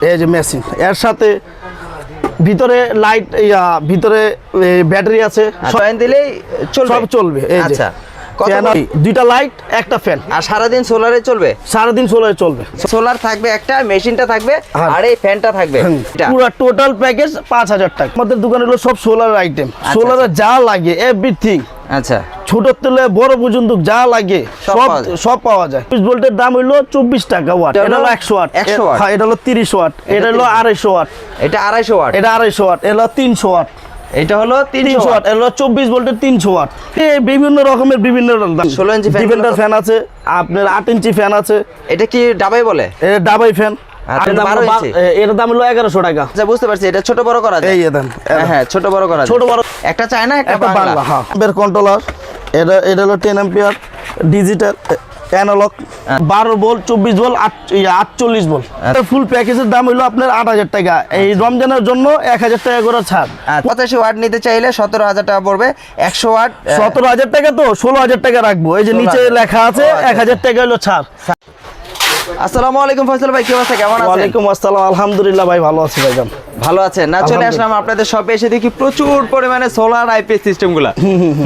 এই যে মেশিন এর সাথে ভিতরে লাইট ইয়া ভিতরে ব্যাটারি আছে। সব- দিলেই চলবে। সব চলবে এই যে। আচ্ছা। দুইটা লাইট একটা ফ্যান আর সারাদিন সোলারে চলবে? সারাদিন সোলারে চলবে। সোলার থাকবে একটা মেশিনটা থাকবে হ্যাঁ। আর এই ফ্যানটা থাকবে পুরো টোটাল প্যাকেজ পাঁচ হাজার টাকা। আমাদের দোকানে হলো সব সোলার আইটেম সোলারে যা লাগে এভরিথিং আচ্ছা। ছোট থেকে বড় পর্যন্ত যা লাগে সব সব পাওয়া যায়। সব পাওয়া যায়। বিশ ভোল্টের দাম হইল চব্বিশ টাকা ওয়াট এটা হলো একশো ওয়াট 100 ওয়াট। হ্যাঁ এটা হলো তিরিশ ওয়াট এটা হলো আড়াইশো ওয়াট এটা আড়াইশো ওয়াট এটা আড়াইশো ওয়াট এটা হলো তিনশো ওয়াট এটা হলো তিনশো তিনশো ওয়াট। ওয়াট এটা হলো চব্বিশ ভোল্টের তিনশো ওয়াট। এই বিভিন্ন রকমের বিভিন্ন দাম। 16 ইঞ্চি ডিফেন্ডার ফ্যান আছে আপনার আট ইঞ্চি ফ্যান আছে। এটা কি ডাবাই বলে? এটা ডাবাই ফ্যান এটার দাম হলো দাম এগারোশো টাকা। আচ্ছা বুঝতে পারছি এটা ছোট বড় করা যায়। এই দেন হ্যাঁ, হ্যাঁ ছোট বড় করা যায়। ছোট বড় একটা চায়না একটা একটা বাংলা। হ্যাঁ। কন্ট্রোলার এটা এটা হলো টেন এম্পিয়ার ডিজিটাল অ্যানালগ বারো ভোল্ট চব্বিশ ইয়া, আটচল্লিশ ভোল্ট ফুল প্যাকেজের দাম হলো আপনার আট হাজার টাকা। এই রমজানের জন্য এক হাজার টাকা করে ছাড়। পঁচাশি ওয়াট নিতে চাইলে সতেরো হাজার টাকা পড়বে একশো ওয়াট সতেরো হাজার টাকা তো ষোলো হাজার টাকা রাখব। এই যে নিচে লেখা আছে আচ্ছা, এক হাজার টাকা হলো ছাড়। আসসালামু আলাইকুম ফয়সাল ভাই কি অবস্থা? কেমন আছেন? ওয়ালাইকুম আসসালাম আলহামদুলিল্লাহ ভাই ভালো আছি ভাইজান। ভালো আছেন? না চলে আসলাম আপনাদের শপে এসে দেখি প্রচুর পরিমাণে সোলার আইপিএস সিস্টেম সিস্টেমগুলো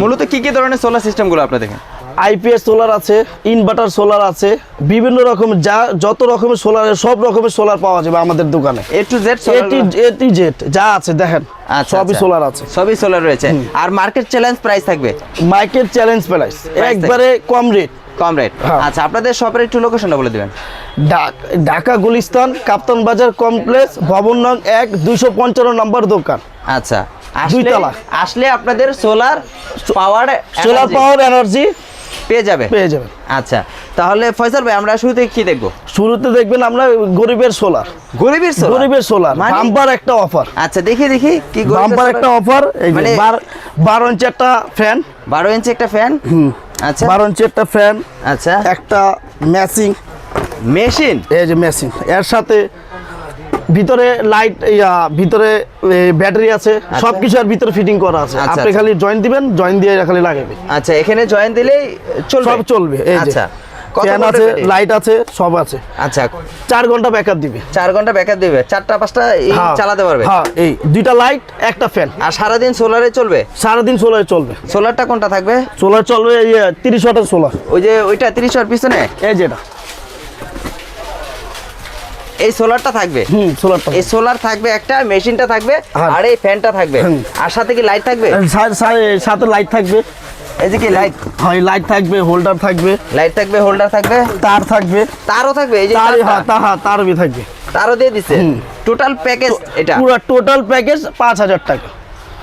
মূলত কি কি ধরনের সোলার সিস্টেমগুলো আপনাদের এখানে? আইপিএস সোলার আছে ইনভার্টার সোলার আছে বিভিন্ন রকমের যা যত রকমের সোলার সব রকমের সোলার পাওয়া যাবে আমাদের দোকানে। এ টু জেড এটি এটি জেড যা আছে দেখেন আচ্ছা, সবই আচ্ছা। সোলার আছে। সবই সোলার রয়েছে। আর মার্কেট চ্যালেঞ্জ প্রাইস থাকবে? মাইকের চ্যালেঞ্জ প্রাইস একবারে কম রেট কম রেট হ্যাঁ। আচ্ছা আপনাদের শপের একটু লোকেশনটা বলে দিবেন। ঢাকা গুলিস্তান কাপ্তান বাজার কমপ্লেক্স ভবন নং এক দুইশো পঞ্চান্ন নম্বর দোকান। আচ্ছা দুইতলা। আসলে আপনাদের solar power solar power energy পেয়ে যাবে? পেয়ে যাবেন আচ্ছা তাহলে ফয়সাল ভাই আমরা শুরুতে কি দেখব? শুরুতে দেখবেন আমরা গরিবের সোলার। গরিবের সোলার? গরিবের সোলার মানে? বাম্পার একটা অফার। আচ্ছা দেখি দেখি কি বাম্পার একটা অফার এই মানে- বার- বারো ইঞ্চি একটা ফ্যান। বারো ইঞ্চি একটা ফ্যান? হুম। আচ্ছা। বারো ইঞ্চি একটা ফ্যান আচ্ছা। একটা ম্যাচিং মেশিন? এই যে মেশিন এর সাথে ভিতরে লাইট ইয়া ভিতরে ব্যাটারি আছে সব কিছু আর ভিতরে ফিটিং করা আছে। আচ্ছা, আপনি আচ্ছা। খালি জয়েন দিবেন জয়েন দিয়ে খালি লাগাবে আচ্ছা এখানে জয়েন দিলেই চলবে? সব চলবে এই যে। আচ্ছা। ফ্যান আছে লাইট আছে সব আছে। আচ্ছা। চার ঘণ্টা ব্যাকআপ দিবে। চার ঘণ্টা ব্যাকআপ দিবে। চারটা পাঁচটা এই হ্যাঁ, চালাতে পারবে? হ্যাঁ এই দুইটা লাইট একটা ফ্যান আর সারাদিন সোলারে চলবে? সারাদিন সোলার চলবে। সোলারটা কোনটা থাকবে? সোলার চলবে তিরিশ ওয়াটের সোলার ওই যে ওইটা তিরিশ ওয়াট পিছনে? এই যেটা এই সোলারটা থাকবে। হুম সোলারটা। এই সোলার থাকবে একটা মেশিনটা থাকবে হ্যাঁ। আর এই ফ্যানটা থাকবে। আর সাথে কি লাইট থাকবে? সাথে লাইট থাকবে। এই যে কি লাইট হয় লাইট থাকবে হোল্ডার থাকবে। লাইট থাকবে হোল্ডার থাকবে? তার থাকবে। তারও থাকবে এই যে তার হ্যাঁ তা হ্যাঁ তার বি থাকবে। তারও দিয়ে দিচ্ছে টোটাল প্যাকেজ এটা? পুরো টোটাল প্যাকেজ পাঁচ হাজার টাকা।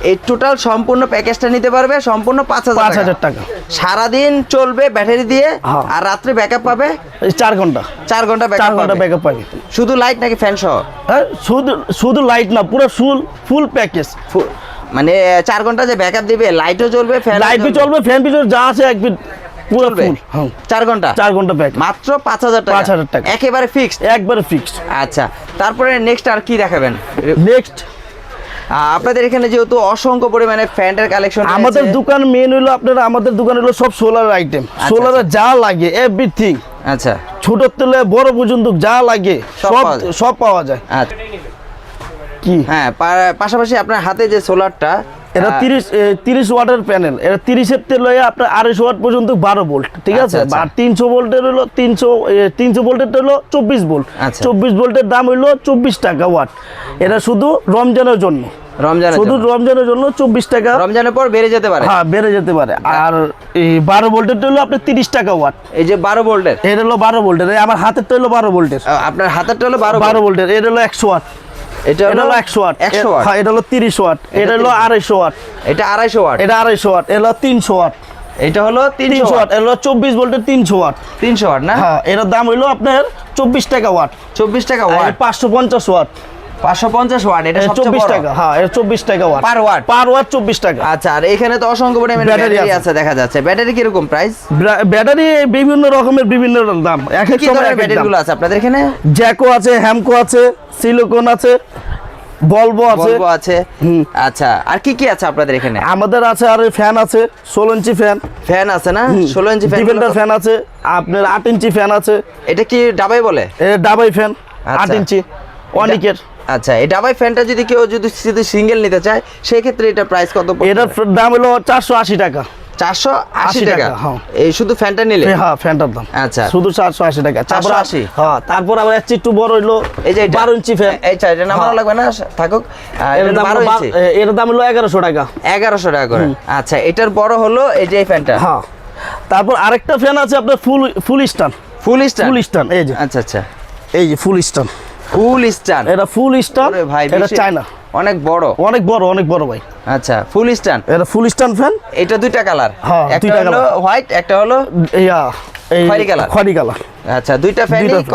এই টোটাল সম্পূর্ণ প্যাকেজটা নিতে পারবে সম্পূর্ণ পাঁচ হাজার পাঁচ হাজার টাকা। সারাদিন চলবে ব্যাটারি দিয়ে হ্যাঁ। আর রাত্রে ব্যাকআপ পাবে? চার ঘণ্টা। চার ঘণ্টা চার ঘণ্টা ব্যাকআপ পাবে। শুধু লাইট নাকি ফ্যান সহ? হ্যাঁ শুধু শুধু লাইট না পুরো ফুল ফুল প্যাকেজ মানে চার ঘণ্টা যে ব্যাকআপ দিবে লাইটও চলবে ফ্যান লাইটও চলবে ফ্যান চলবে, যা আছে এক পুরো ফুল হ্যাঁ। চার ঘণ্টা? চার ঘণ্টা মাত্র পাঁচ হাজার টাকা। 5,000 টাকা। একেবারে ফিক্সড একবারে ফিক্সড আচ্ছা তারপরে নেক্সট আর কি দেখাবেন? নেক্সট আপনাদের এখানে যেহেতু অসংখ্য পরিমাণে ফ্যানের কালেকশন আমাদের দোকান মেন হলো আপনার আমাদের দোকান হলো সব সোলার আইটেম সোলারে যা লাগে এভরিথিং আচ্ছা। ছোট থেকে বড় পর্যন্ত যা লাগে সব সব পাওয়া যায়। আচ্ছা। কি? হ্যাঁ পাশাপাশি আপনার হাতে যে সোলারটা এটা তিরিশ তিরিশ ওয়াটের প্যানেল এটা তিরিশের তেল হয়ে আপনার আড়াইশো ওয়াট পর্যন্ত বারো ভোল্ট ঠিক আছে? আচ্ছা, আচ্ছা। আর তিনশো ভোল্টের হলো তিনশো তিনশো ভোল্টের হলো চব্বিশ ভোল্ট আচ্ছা। চব্বিশ ভোল্টের দাম হইল চব্বিশ টাকা ওয়াট এটা শুধু রমজানের জন্য। রমজানের শুধু জন্য। রমজানের জন্য চব্বিশ টাকা। রমজানের পর বেড়ে যেতে পারে। হ্যাঁ বেড়ে যেতে পারে। আর এই বারো ভোল্টের হলো আপনার তিরিশ টাকা ওয়াট। এই যে বারো ভোল্টের। এটা হলো বারো ভোল্টের। আমার হাতের হলো বারো ভোল্টের। আপনার হাতেরটা হলো বারো বারো ভোল্টের। এটা হলো একশো ওয়াট। এটা এটা হলো একশো ওয়াট। একশো ওয়াট। হ্যাঁ এটা হলো তিরিশ ওয়াট। এটা হলো আড়াইশো ওয়াট। এটা আড়াইশো ওয়াট। এটা আড়াইশো ওয়াট। এটা হলো তিনশো ওয়াট। এটা হলো তিনশো ওয়াট। এটা হলো চব্বিশ ভোল্টের তিনশো ওয়াট। তিনশো ওয়াট না? হ্যাঁ এটার দাম হইল আপনার চব্বিশ টাকা ওয়াট। চব্বিশ টাকা ওয়াট। পাঁচশো পঞ্চাশ ওয়াট। পাঁচশো পঞ্চাশ ওয়াট এটা সবচেয়ে চব্বিশ বড়। টাকা হ্যাঁ এটা চব্বিশ টাকা watt. Per watt? Per watt চব্বিশ টাকা। আচ্ছা আর এখানে তো অসংখ্য পরিমাণে ব্যাটারি আছে। দেখা যাচ্ছে। ব্যাটারি কীরকম প্রাইস ব্যাটারি বিভিন্ন রকমের বিভিন্ন দাম। এক এক সময় ধরনের এক এক ব্যাটারি দাম। গুলো আছে আপনাদের এখানে? জ্যাকো আছে হ্যামকো আছে সিলিকন আছে বলব আছে। ভলভো আছে। আচ্ছা আর কি কি আছে আপনাদের এখানে? আমাদের আছে আর ফ্যান আছে ষোলো ইঞ্চি ফ্যান। ফ্যান আছে না? ষোলো ইঞ্চি ফ্যান ডিফেন্ডার ফ্যান আছে আপনার আট ইঞ্চি ফ্যান আছে। এটা কি ডাবাই বলে? ডাবাই ফ্যান আট আচ্ছা। ইঞ্চি অনেকের। আচ্ছা এই ডাবাই ফ্যানটা যদি কেউ যদি শুধু সিঙ্গেল নিতে চায় সেই ক্ষেত্রে এটা প্রাইস কত এটার দাম হলো চারশো আশি টাকা। চারশো আশি 80 টাকা? হ্যাঁ। এই শুধু ফ্যানটা নিলে? হ্যাঁ ফ্যানটার দাম। আচ্ছা। শুধু চারশো আশি টাকা। 480 হ্যাঁ তারপর আবার এর একটু বড় হইল এই যে এটা- বারো ইঞ্চি ফ্যান এই চাইটা নামানো হ্যাঁ। লাগবে না? থাকুক। এটা দাম বারো হলো বা- ইঞ্চি। এর দাম হলো এগারোশো টাকা। এগারোশো টাকা করে। আচ্ছা এটার বড় হলো এই যে ফ্যানটা। হ্যাঁ। তারপর আরেকটা ফ্যান আছে আপনার ফুল ফুল স্টান। ফুল স্টার ফুল স্টান এই যে। আচ্ছা আচ্ছা। এই যে ফুল স্টান। ফুল স্টান এটা ফুল স্টান ভাই এটা চায়না। অনেক বড়। অনেক বড় অনেক বড় ভাই। আচ্ছা ফুল স্ট্যান্ড এটা ফুল স্টান ফ্যান এটা দুইটা কালার। হ্যাঁ, একটা দুইটা হলো হোয়াইট একটা হলো ইয়া এই খয়েরি কালার। খয়রি কালার। আচ্ছা দুইটা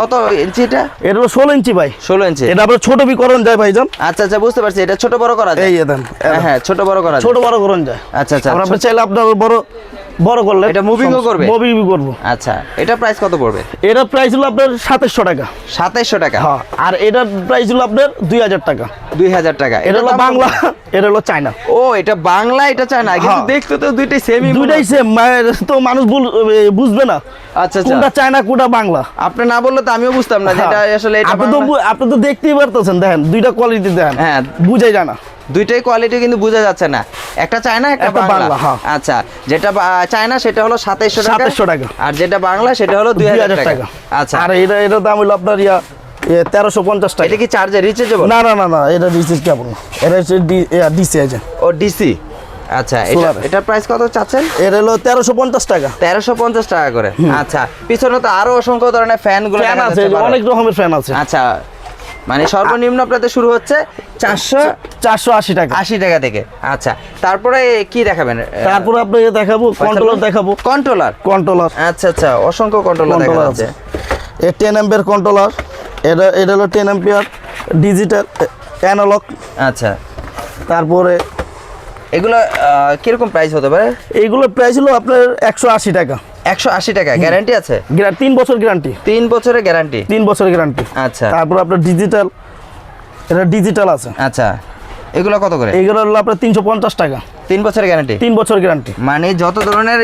কত ইঞ্চি এটা? এটা হলো ষোলো ইঞ্চি ভাই। ষোলো ইঞ্চি এটা ছোট বিকরণ যায় ভাইজান। আচ্ছা আচ্ছা বুঝতে পারছি। এটা ছোট বড় করা যায়? এই দেন হ্যাঁ, হ্যাঁ ছোট বড় করা যায়। ছোট বড় করণ যায়। আচ্ছা আচ্ছা আপনি চাইলে আপনার বড় বড় করলে এটা moving ও করবে? মুভিং করব। আচ্ছা এটা প্রাইস কত পড়বে? এটা প্রাইস হলো আপনার সাতাশশো টাকা। সাতাইশশো টাকা? হ্যাঁ আর এটার প্রাইস হলো আপনার দুই হাজার টাকা। দুই হাজার টাকা। এটা হলো বাংলা এটা হলো চায়না। ও এটা বাংলা এটা চায় না কিন্তু হ্যাঁ। দেখতে তো দুইটাই সেমই দুইটাই সেম তো মানুষ বুঝবে না। আচ্ছা আচ্ছা। কোনটা চায়না কোনটা বাংলা। আপনি না বললে তো আমিও বুঝতাম না যে এটা হ্যাঁ। আসলে আপনি তো আপনি তো দেখতেই পারতেছেন দেখেন দুইটা কোয়ালিটি দেখেন। হ্যাঁ। বুঝাই জানা দুইটাই কোয়ালিটি কিন্তু বোঝা যাচ্ছে না। একটা চায়না একটা বাংলা। হ্যাঁ। আচ্ছা যেটা চায়না সেটা হলো সাতাইশশো টাকা। টাকা। আর যেটা বাংলা সেটা হলো দুই হাজার টাকা। আচ্ছা। আর এটা এটার দাম হলো আপনার ইয়া তেরোশো পঞ্চাশ টাকা। এটা কি চার্জার রিচার্জেবল না না না না এটা রিচার্জ কেবল না। এটা হচ্ছে ডিসি আছে ও ডিসি? আচ্ছা এটা। এটার প্রাইস কত চাচ্ছেন? এটা হলো তেরোশো পঞ্চাশ টাকা। তেরোশো পঞ্চাশ টাকা করে। আচ্ছা পিছনে তো আরও অসংখ্য ধরনের ফ্যানগুলো ফ্যান আছে অনেক রকমের ফ্যান আছে। আচ্ছা মানে সর্বনিম্ন আপনাদের শুরু হচ্ছে চারশো চারশো আশি টাকা। আশি টাকা থেকে। আচ্ছা তারপরে কি দেখাবেন? তারপরে আপনাকে দেখাবো কন্ট্রোলার দেখাবো। কন্ট্রোলার কন্ট্রোলার আচ্ছা আচ্ছা অসংখ্য কন্ট্রোলার দেখা আছে। এ টেন এম্পিয়ার কন্ট্রোলার এটা এটা হলো টেন এম্পিয়ার ডিজিটাল অ্যানালগ আচ্ছা। তারপরে এগুলো কীরকম প্রাইস হতে পারে? এইগুলোর প্রাইস হলো আপনার একশো আশি টাকা। একশো আশি টাকা গ্যারান্টি আছে? তিন বছর গ্যারান্টি তিন বছরের গ্যারান্টি তিন বছরের গ্যারান্টি আচ্ছা। তারপর আপনার ডিজিটাল এটা ডিজিটাল আছে। আচ্ছা। এগুলো কত করে? এগুলো হলো আপনার তিনশো পঞ্চাশ টাকা। তিন বছরের গ্যারান্টি তিন বছর গ্যারান্টি মানে যত ধরনের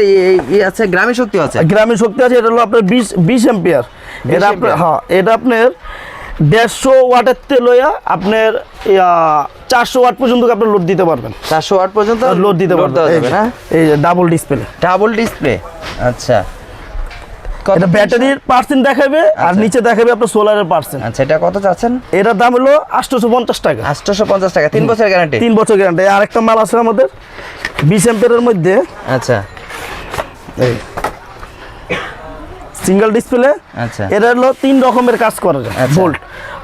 ই আছে গ্রামীণ শক্তি আছে? গ্রামীণ শক্তি আছে এটা হলো আপনার বিশ বিশ এম্পিয়ার এটা আপনার হ্যাঁ এটা আপনার দেড়শো ওয়াটের তেল লইয়া আপনার চারশো ওয়াট পর্যন্ত আপনি লোড দিতে পারবেন। চারশো ওয়াট পর্যন্ত লোড দিতে পারবেন। এই যে- ডাবল ডিসপ্লে ডাবল ডিসপ্লে আচ্ছা। এটা ব্যাটারির পার্সেন্ট দেখাবে আর আচ্ছা। নিচে দেখাবে আপনার সোলারের পার্সেন্ট আচ্ছা এটা কত চাচ্ছেন? এটার দাম হলো আটশোশো পঞ্চাশ টাকা। আটশোশো পঞ্চাশ টাকা তিন বছরের গ্যারান্টি তিন বছর গ্যারান্টি আরেকটা মাল আছে আমাদের বিশ এম্পিয়ারের মধ্যে। আচ্ছা। এই। Single display. আচ্ছা। এটা হলো তিন রকমের কাজ করে আচ্ছা। ভোল্ট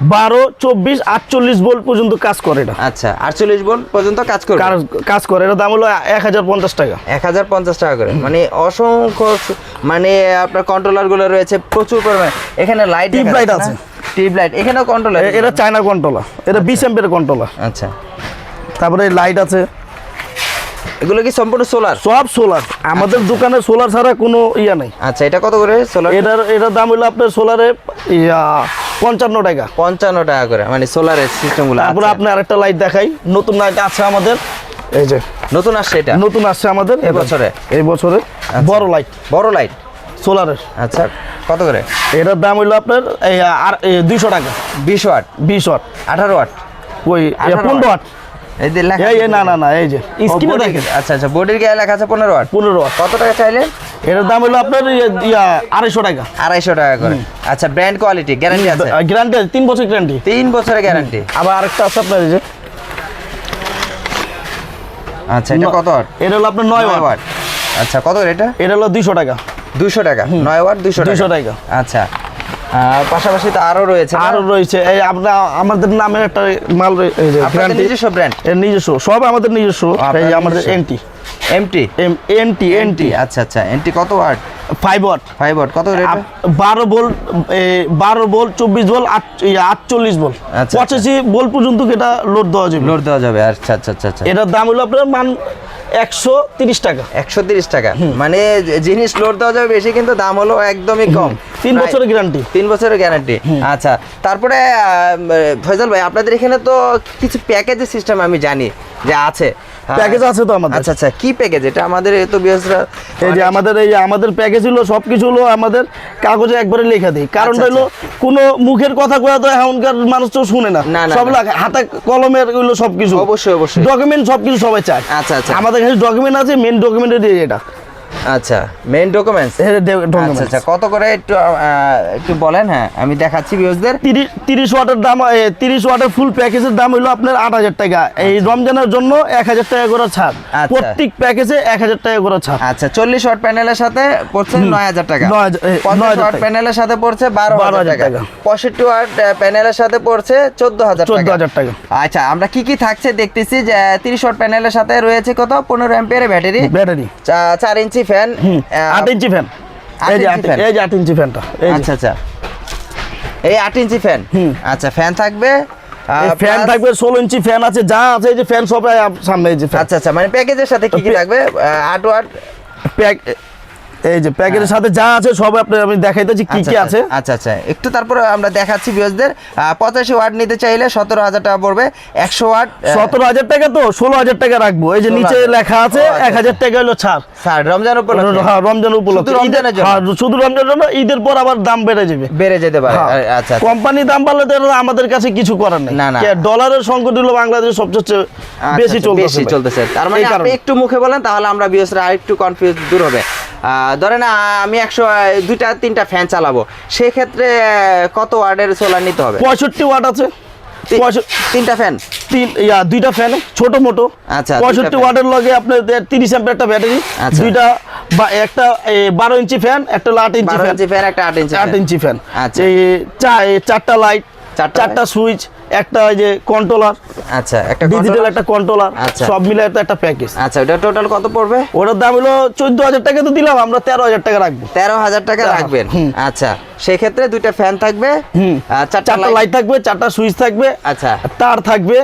বারো চব্বিশ আটচল্লিশ ভোল্ট পর্যন্ত কাজ করে এটা। আচ্ছা আটচল্লিশ ভোল্ট পর্যন্ত কাজ করে কাজ- করে। এটার দাম হলো এক হাজার পঞ্চাশ টাকা। এক হাজার পঞ্চাশ টাকা করে। মানে অসংখ্য মানে আপনার কন্ট্রোলারগুলো রয়েছে প্রচুর পরিমাণে। এখানে লাইট light আছে। টিউব লাইট এখানেও কন্ট্রোলার এটা চায়না কন্ট্রোলার এটা বিশ এম্পিয়ার কন্ট্রোলার আচ্ছা। তারপরে লাইট আছে। এগুলো কি সম্পূর্ণ সোলার সব সোলার আমাদের দোকানে সোলার ছাড়া কোনো ইয়া নেই। আচ্ছা এটা কত করে সোলার এটার এটার দাম হলো আপনার সোলারে ইয়া পঞ্চান্ন টাকা। পঞ্চান্ন টাকা করে মানে সোলারের সিস্টেমগুলো তারপরে আচ্ছা। আপনি আরেকটা লাইট দেখাই। নতুন লাইট আছে আমাদের। এই যে নতুন আসছে এটা? নতুন আসছে আমাদের এই বছরে? এই বছরে। বড় লাইট বড় লাইট সোলারের আচ্ছা কত করে? এটার দাম হইল আপনার দুইশো টাকা। বিশ ওয়াট? বিশ ওয়াট। আঠারো ওয়াট? ওই পনেরো ওয়াট। এই যে লেখা এই না না না এই যে। স্ক্রিনে দেখেন। আচ্ছা আচ্ছা বডির গায়ে লেখা আছে পনেরো ওয়াট। পনেরো ওয়াট। কত টাকা চাইলেন? এটার দাম হলো আপনার ইয়ে- ইয়া আড়াইশো টাকা। আড়াইশো টাকা করে। আচ্ছা ব্র্যান্ড কোয়ালিটি গ্যারান্টি আছে? গ্যারান্টি আছে তিন বছর গ্যারান্টি। তিন বছরের গ্যারান্টি। আবার আরেকটা আছে আপনার এই যে। আচ্ছা এটা কত ওয়াট? এটা হলো আপনার নয় ওয়াট। আচ্ছা কত এটা? এটা হলো দুইশো টাকা। দুশো টাকা। নয় ওয়াট দুশো 200 টাকা। আচ্ছা। পাশাপাশি তো আরও রয়েছে আরও রয়েছে। এই আপনার আমাদের নামে একটা মাল নিজস্ব ব্র্যান্ড নিজস্ব। সব আমাদের নিজস্ব। এই আমাদের। এনটি এমটি এম এনটি আচ্ছা আচ্ছা এনটি কত watt five watt five watt কত রেট? বারো ভোল্ট বারো ভোল্ট চব্বিশ ভোল্ট আটচল্লিশ ভোল্ট আচ্ছা। পঁচাশি ভোল্ট পর্যন্ত এটা লোড দেওয়া যাবে? লোড দেওয়া যাবে আচ্ছা আচ্ছা আচ্ছা আচ্ছা। এটার দাম হলো আপনার মান একশো তিরিশ টাকা। একশো তিরিশ টাকা। মানে জিনিস লোড দেওয়া যাবে বেশি কিন্তু দাম হলো একদমই কম। তিন বছরের গ্যারান্টি তিন বছরের গ্যারান্টি আচ্ছা তারপরে আহ, ফয়সাল ভাই আপনাদের এখানে তো কিছু প্যাকেজের সিস্টেম আমি জানি যে আছে। প্যাকেজ আছে তো আমাদের। আচ্ছা আচ্ছা কি প্যাকেজ এটা আমাদের তো বিয়াসরা এই যে আমাদের এই আমাদের প্যাকেজ হলো সব কিছু হলো আমাদের কাগজে একবারে লেখা দেই। কারণ আচ্ছা, হলো কোনো মুখের কথা কয়া তো এখনকার মানুষ তো শুনে না, সব লাগে হাতে কলমের হলো সবকিছু। অবশ্যই, অবশ্যই। ডকুমেন্ট সবকিছু সবাই চায়। আচ্ছা, আচ্ছা। আমাদের কাছে ডকুমেন্ট আছে মেন ডকুমেন্টের এটা। আচ্ছা মেইন ডকুমেন্টস আচ্ছা আচ্ছা কত করে একটু একটু বলেন হ্যাঁ আমি দেখাচ্ছি ভিউজদের তিরিশ তিরিশ ওয়াটের দাম এ, তিরিশ ওয়াটের ফুল প্যাকেজের দাম হলো আপনার আট হাজার টাকা। এই রমজানের জন্য এক হাজার টাকা করে ছাড়। আচ্ছা। প্রত্যেক প্যাকেজে এক হাজার টাকা করে ছাড়। আচ্ছা চল্লিশ ওয়াট প্যানেলের সাথে পড়ছে নয় হাজার টাকা। নয় হাজার- এ, নয় পঞ্চাশ হাজার ওয়াট প্যানেলের সাথে পড়ছে বারো বারো হাজার হাজার টাকা। টাকা। পঁয়ষট্টি ওয়াট প্যানেলের সাথে পড়ছে চোদ্দ হাজার চোদ্দ হাজার টাকা। আচ্ছা আমরা কি কি থাকছে দেখতেছি যে তিরিশ ওয়াট প্যানেলের সাথে রয়েছে কত? পনেরো এম্পিয়ারের ব্যাটারি ব্যাটারি চার ইঞ্চি ফ্যান আট ইঞ্চি ফ্যান। এই যে আট- ইঞ্চি ফ্যানটা আচ্ছা আচ্ছা। এই আট ইঞ্চি ফ্যান? আচ্ছা ফ্যান থাকবে ফ্যান থাকবে ষোলো ইঞ্চি ফ্যান আছে যা আছে এই যে ফ্যান সব সামনে এই যে আচ্ছা আচ্ছা মানে প্যাকেজের সাথে কি কি থাকবে? আট ওয়াট প্যাক এই যে প্যাকেটের সাথে যা আছে সব আপনার আমি কি আচ্ছা, কি আচ্ছা, আছে। আচ্ছা আচ্ছা। একটু তারপরে আমরা দেখাচ্ছি ভিউজদের পঁচাশি ওয়াট নিতে চাইলে সতেরো হাজার টাকা পড়বে। একশো ওয়াট সতেরো হাজার টাকা তো ষোলো হাজার টাকা রাখব। এই যে নিচে লেখা আছে ও, আচ্ছা, এক হাজার টাকা হলো ছাড়। রমজান উপলক্ষে। হ্যাঁ রমজান উপলক্ষে। শুধু রমজানের জন্য? হ্যাঁ, শুধু রমজানের জন্য ঈদের পর আবার দাম বেড়ে যাবে। বেড়ে যেতে পারে। হ্যাঁ। আচ্ছা আচ্ছা। কোম্পানি দাম বাড়লে তো আমাদের কাছে কিছু করার নেই। না, না। ডলারের সংকট হলো বাংলাদেশে সবচেয়ে বেশি চলতেছে বেশি চলতেছে। তার মানে আপনি একটু মুখে বলেন তাহলে আমরা বিএসরা আরেকটু কনফিউজ দূর হবে। ধরেন আমি একশো দুইটা তিনটা ফ্যান চালাবো। সেক্ষেত্রে কত ওয়ার্ডের সোলার নিতে হবে? পঁয়ষট্টি ওয়াট আছে। তিনটা ফ্যান তিন ইয়া দুইটা ফ্যান ছোট মোটো। আচ্ছা, পঁয়ষট্টি ওয়াটের লগে আপনার তিরিশ অ্যাম্পের একটা ব্যাটারি আচ্ছা। দুইটা বা একটা বারো ইঞ্চি ফ্যান একটা আট ইঞ্চি ফ্যান একটা আট ইঞ্চি আট ইঞ্চি ফ্যান আচ্ছা। চারটা লাইট চারটা সুইচ একটা ওই যে কন্ট্রোলার আচ্ছা একটা ডিজিটাল একটা কন্ট্রোলার আচ্ছা। সব মিলে একটা একটা প্যাকেজ আচ্ছা ওটা টোটাল কত পড়বে? ওটার দাম হলো চোদ্দ হাজার টাকা তো দিলাম আমরা তেরো হাজার টাকা রাখব। তেরো হাজার টাকা রাখবেন? আচ্ছা সেক্ষেত্রে দুইটা ফ্যান থাকবে চারটা লাইট থাকবে চারটা সুইচ থাকবে আচ্ছা। তার থাকবে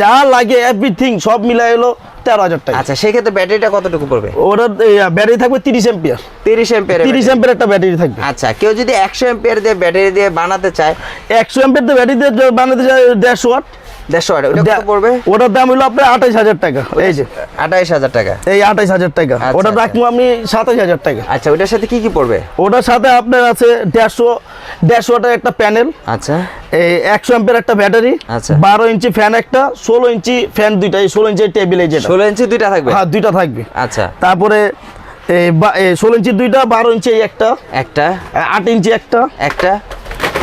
যা লাগে এভরিথিং সব মিলাই হলো তেরো হাজার টাকা। আচ্ছা সেক্ষেত্রে ব্যাটারিটা কতটুকু পড়বে? ওটার ব্যাটারি থাকবে তিরিশ এম্পিয়ার তিরিশ এম্পিয়ার তিরিশ এম্পিয়ার একটা ব্যাটারি থাকবে। আচ্ছা কেউ যদি একশো এম্পিয়ার দিয়ে ব্যাটারি দিয়ে বানাতে চায় একশো এম্পিয়ার দিয়ে ব্যাটারি দিয়ে বানাতে চাই দেড়শো ওয়াট। দেড়শো ওয়াট ওটা কত পড়বে? ওটার দাম হলো আপনার আঠাইশ হাজার টাকা। এই যে। আঠাইশ হাজার টাকা। এই আঠাইশ হাজার টাকা। আচ্ছা, ওটা আচ্ছা। রাখব আমি সাতাইশ হাজার টাকা। আচ্ছা ওটার সাথে কি কি পড়বে? ওটার সাথে আপনার আছে দেড়শো দেড়শো ওয়াটের একটা প্যানেল। আচ্ছা। এই একশো একটা ব্যাটারি। আচ্ছা। বারো ইঞ্চি ফ্যান একটা ষোলো ইঞ্চি ফ্যান দুইটা। এই ষোলো ইঞ্চি টেবিল এই যেটা। ষোলো ইঞ্চি দুইটা থাকবে? হ্যাঁ দুইটা থাকবে। আচ্ছা। তারপরে এই ষোলো ইঞ্চি দুইটা বারো ইঞ্চি একটা। একটা। আট ইঞ্চি একটা। একটা।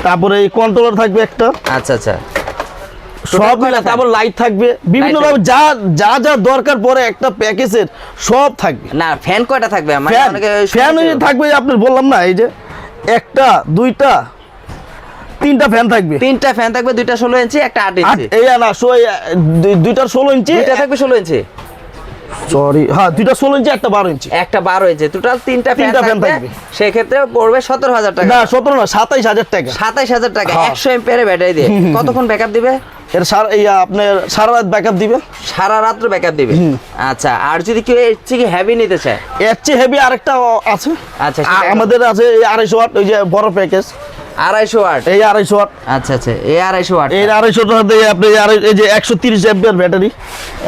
তারপরে এই কন্ট্রোলার থাকবে একটা। আচ্ছা আচ্ছা। সব মিলে তারপর লাইট থাকবে বিভিন্ন রকম যা যা যা দরকার পরে একটা প্যাকেজের সব থাকবে। না ফ্যান কয়টা থাকবে? ফ্যান থাকবে আপনার বললাম না এই যে একটা দুইটা তিনটা ফ্যান থাকবে। তিনটা ফ্যান থাকবে দুইটা ষোলো ইঞ্চি একটা আট ইঞ্চি এই না ষোলো ইঞ্চি থাকবে ষোলো ইঞ্চি সরি হ্যাঁ দুইটা ষোলো ইঞ্চি একটা বারো ইঞ্চি একটা বারো ইঞ্চি টোটাল তিনটা তিনটা fan থাকবে। সেক্ষেত্রে পড়বে সতেরো হাজার টাকা। না সতেরো না সাতাইশ হাজার টাকা। সাতাইশ হাজার টাকা হ্যাঁ। একশো এম্পিয়ারের ব্যাটারি দিয়ে। কতক্ষণ ব্যাকআপ দিবে? এর সারা ইয়া আপনার সারা রাত ব্যাকআপ দিবে? সারা রাত্র ব্যাকআপ দিবে? আচ্ছা আর যদি কেউ এর থেকে হেভি নিতে চায়? এর চেয়ে হেভি আরেকটা আছে। আচ্ছা, আমাদের আছে এই আড়াইশো ওয়াট ওই যে বড় প্যাকেজ আড়াইশো ওয়াট? এই আড়াইশো ওয়াট। আচ্ছা আচ্ছা এই আড়াইশো ওয়াট। এই আড়াইশো টাকা আপনি এই যে একশো তিরিশ এমপিয়ার ব্যাটারি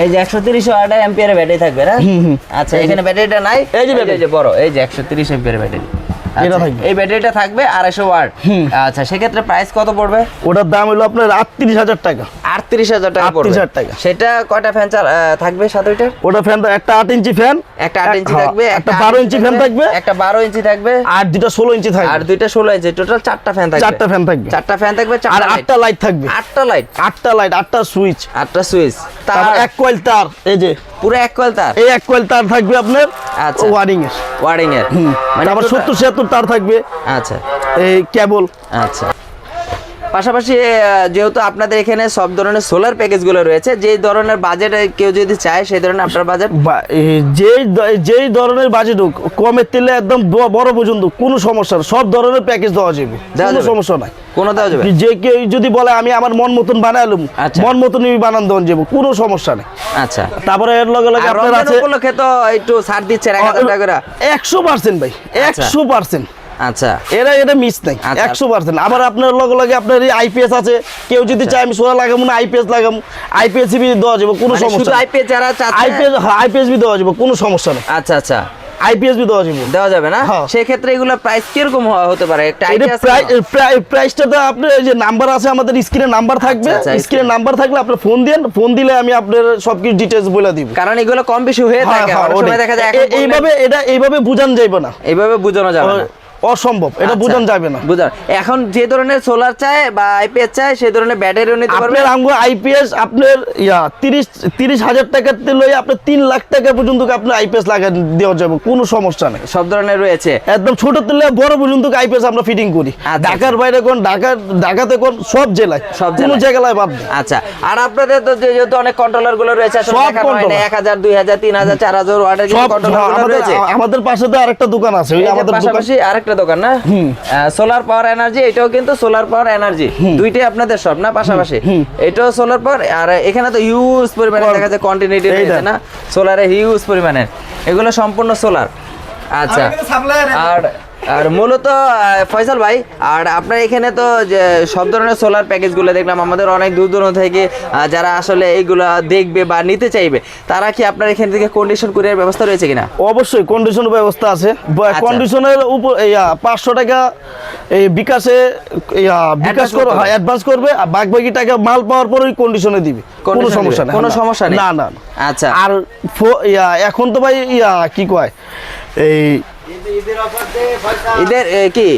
এই যে একশো তিরিশ ওয়াট এম্পিয়ারের ব্যাটারি থাকবে না? আচ্ছা এখানে ব্যাটারিটা নাই। এই যে এই। যে বড় এই যে একশো তিরিশ এম্পিয়ারের ব্যাটারি এটা থাকবে। এই ব্যাটারিটা থাকবে আড়াইশো ওয়াট। আচ্ছা সেক্ষেত্রে প্রাইস কত পড়বে? ওটার দাম হলো আপনার আটত্রিশ হাজার টাকা। আটত্রিশ হাজার টাকা পড়বে। 38,000 টাকা। সেটা কয়টা ফ্যান থাকবে সাত ওইটার ওটা ফ্যান একটা আট ইঞ্চি ফ্যান একটা আট ইঞ্চি হ্যাঁ, থাকবে একটা বারো ইঞ্চি ফ্যান থাকবে একটা বারো ইঞ্চি থাকবে। আর দুটা ষোলো ইঞ্চি আর থাকবে দুইটা ষোলো ইঞ্চি টোটাল চারটা ফ্যান থাকবে। চারটা ফ্যান থাকবে। চারটা ফ্যান থাকবে আর আটটা লাইট থাকবে। আটটা লাইট আটটা লাইট আটটা সুইচ আটটা সুইচ তার এক কয়েল তার এই যে। পুরো এক কয়েল তার? এই এক কয়েল তার থাকবে আপনার আচ্ছা। ওয়ারিং এর। ওয়ারিং এর। মানে total- সত্তর ছিয়াত্তর তার থাকবে আচ্ছা। এই কেবল। আচ্ছা। পাশাপাশি যেহেতু আপনাদের এখানে সব ধরনের সোলার প্যাকেজগুলো রয়েছে যে ধরনের বাজেট কেউ যদি চায় সেই ধরনের আপনার বাজেট যে যেই ধরনের বাজেট হোক কমের তেলে একদম বড় পর্যন্ত কোনো সমস্যা সব ধরনের প্যাকেজ দেওয়া যাবে কোনো সমস্যা নাই। কোনো দেওয়া যাবে যে কেউ যদি বলে আমি আমার মন মতন বানালাম আচ্ছা। মন মতনই বানান দেওয়া যাব কোনো সমস্যা নেই। আচ্ছা। তারপরে এর লগে লগে আপনার আছে উপলক্ষে তো একটু ছাড় দিচ্ছে এক হাজার টাকা করে। একশো পার্সেন্ট ভাই আচ্ছা। একশো পার্সেন্ট। আচ্ছা। এটা এটা মিস নাই আচ্ছা। একশো পার্সেন্ট আবার আপনার লগে লগে আপনার আইপিএস আছে কেউ যদি আচ্ছা। চায় আমি লাগাবো না আইপিএস লাগাবো। আইপিএস বি দেওয়া যাবে কোনো মানে সমস্যা আইপিএস যারা আইপিএস আইপিএস বি দেওয়া যাবে কোনো সমস্যা নেই। আচ্ছা আচ্ছা। আইপিএস বি দেওয়া যাবে। দেওয়া যাবে না? হ্যাঁ। সেই ক্ষেত্রে এগুলো প্রাইস কীরকম হতে পারে? একটা আইডিয়া প্রাইসটা তো? আপনার এই যে নাম্বার আছে আমাদের স্ক্রিনে নাম্বার থাকবে। আচ্ছা, স্ক্রিনে নাম্বার থাকলে আপনি ফোন দেন ফোন দিলে আমি আপনার সবকিছু ডিটেলস বলে দিব। কারণ এগুলো কম বেশি হয়ে হ্যাঁ, থাকে হ্যাঁ, অনেক সময় দেখা যায় এইভাবে এটা এইভাবে বুঝান যাইবে না। এইভাবে বোঝানো যাবে না। অসম্ভব এটা আচ্ছা, বুঝান যাবে না। বুঝান। এখন যে ধরনের সোলার চায় বা আইপিএস চায় সেই ধরনের ব্যাটারিও নিতে পারবে? আপনার আমগো আইপিএস আপনার ইয়া তিরিশ তিরিশ হাজার তেল লই আপনার তিন লাখ টাকা পর্যন্ত আপনার আইপিএস লাগা দেওয়া যাবে কোনো সমস্যা নেই। সব ধরনের রয়েছে। একদম ছোট তেলে বড় পর্যন্ত আইপিএস আমরা ফিটিং করি। আচ্ছা। ঢাকার বাইরে কোন ঢাকা ঢাকাতে কোন সব জেলায় সব কোনো জেলায়। জায়গায় বাদ আচ্ছা আর আপনাদের তো যে- যেহেতু অনেক কন্ট্রোলারগুলো রয়েছে সব হয় controller। এক হাজার দুই হাজার তিন হাজার চার হাজার ওয়াটের কন্ট্রোলার আমাদের রয়েছে। আমাদের পাশে তো আরেকটা দোকান আছে আমাদের পাশাপাশি আরেকটা দোকান না? সোলার পাওয়ার এনার্জি এটাও কিন্তু সোলার পাওয়ার এনার্জি দুইটাই আপনাদের সব না পাশাপাশি? এটাও সোলার পাওয়ার আর এখানে তো হিউজ পরিমাণে দেখা যায় কন্টিনিউটি রয়েছে না? সোলারে হিউজ পরিমাণে। এগুলো সম্পূর্ণ সোলার আচ্ছা। আর আর মূলত ফয়সাল ভাই আর আপনার এখানে তো যে সব ধরনের সোলার প্যাকেজগুলো দেখলাম আমাদের অনেক দূর দূরান্ত থেকে যারা আসলে এইগুলা দেখবে বা নিতে চাইবে তারা কি আপনার এখান থেকে কন্ডিশন কুরিয়ার ব্যবস্থা রয়েছে কিনা অবশ্যই কন্ডিশন ব্যবস্থা আছে আচ্ছা। কন্ডিশনের উপর ইয়া পাঁচশো টাকা এই বিকাশে বিকাশ Advance করে করতে হবে। অ্যাডভান্স করবে আর বাকি বাকি টাকা মাল পাওয়ার পরে কন্ডিশনে দিবে কোনো সমস্যা নেই কোনো সমস্যা নেই। না না না। আচ্ছা আর এখন তো ভাই ইয়া কি কয় এই এদের কি?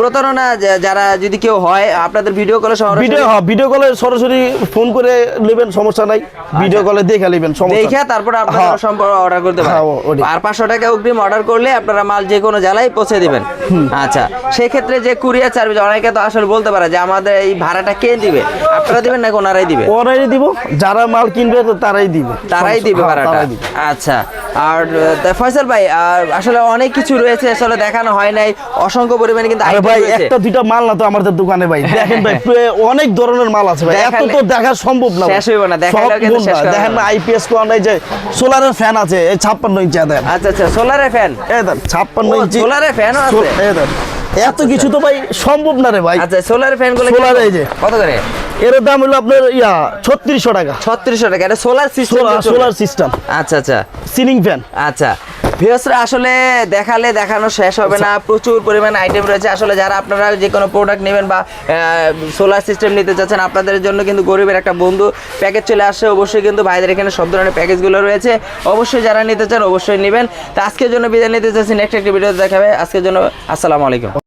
প্রতারণা যারা যদি কেউ হয় আপনাদের ভিডিও কলে ভিডিও হ্যাঁ ভিডিও কলে সরাসরি ফোন করে নেবেন সমস্যা নাই। ভিডিও কলে দেখে নেবেন সমস্যা দেখে। তারপরে আপনারা হ্যাঁ। সম্পর্ক অর্ডার করতে হ্যাঁ, পারেন আর পাঁচশো টাকা অগ্রিম অর্ডার করলে আপনারা মাল যে কোনো জেলায় পৌঁছে দিবেন। আচ্ছা সেই ক্ষেত্রে যে কুরিয়ার সার্ভিস অনেকে তো আসলে বলতে পারে যে আমাদের এই ভাড়াটা কে দিবে? আপনারা দিবেন না ওনারাই দিবে? ওরাই দিব যারা মাল কিনবে তো তারাই দিবে। তারাই দিবে হ্যাঁ, ভাড়াটা। আচ্ছা আর ফয়সাল ভাই আর আসলে অনেক কিছু রয়েছে আসলে দেখানো হয় নাই। অসংখ্য পরিমাণে কিন্তু আরে ভাই একটা দুইটা মাল না তো আমাদের দোকানে ভাই। দেখেন ভাই অনেক ধরনের মাল আছে ভাই। এত তো দেখা সম্ভব না শেষ হইব না, কিন্তু শেষ দেখেন না। আইপিএস কোন নাই যে সোলারের ফ্যান আছে এই ছাপ্পান্ন ইঞ্চি দেন আচ্ছা আচ্ছা সোলারে ফ্যান এই দেন ছাপ্পান্ন ও, ইঞ্চি। সোলারের ফ্যানও আছে? এই দেন এত কিছু তো ভাই সম্ভব না রে ভাই। আচ্ছা সোলার ফ্যানগুলো Solar এই যে। কত করে? এর দাম হলো আপনার ইয়া ছত্রিশশো টাকা। ছত্রিশশো টাকা এটা সোলার সিস্টেম সোলার সিস্টেম আচ্ছা আচ্ছা। সিলিং ফ্যান আচ্ছা। ভিউসরা আসলে দেখালে দেখানো শেষ হবে না। প্রচুর পরিমাণ আইটেম রয়েছে। আসলে যারা আপনারা যে কোনো প্রোডাক্ট নেবেন বা সোলার সিস্টেম নিতে চাচ্ছেন আপনাদের জন্য কিন্তু গরিবের একটা বন্ধু প্যাকেজ চলে আসছে অবশ্যই কিন্তু ভাইদের এখানে সব ধরনের প্যাকেজগুলো রয়েছে। অবশ্যই যারা নিতে চান অবশ্যই নেবেন। তো আজকের জন্য বিদায় নিতে চাচ্ছি। নেক্সট একটি ভিডিও দেখাবে। আজকের জন্য আসসালামু আলাইকুম।